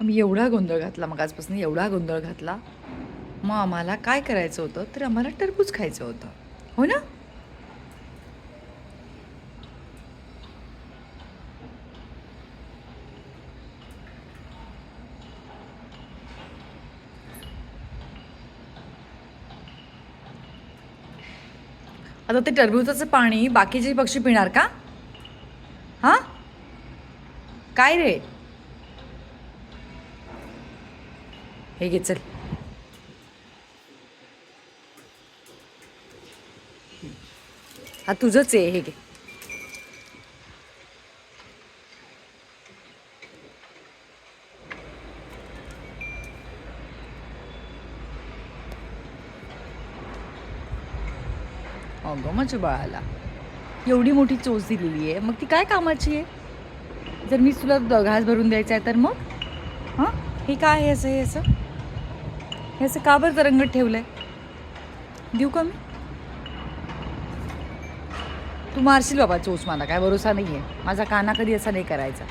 आम्ही एवढा गोंधळ घातला मग आजपासून एवढा गोंधळ घातला. मग आम्हाला काय करायचं होतं? तर आम्हाला टरबूज खायचं होतं. हो ना? आता ते टरबूजाचं पाणी बाकीचे पक्षी पिणार का? हां? काय रे? हे घे चल हा तुझंच आहे हे घे अगं माझ्या बाळाला. एवढी मोठी चोच दिलेली आहे. मग ती काय कामाची आहे? जर मी तुला घास भरून द्यायचा आहे तर मग? हां? हे काय आहे असं हे असं? हे असं का बरं तरंगत ठेवलं आहे देऊ का मी? तू मारशील बाबा चोच मला. काय भरोसा नाही आहे माझा काना कधी असा नाही करायचा.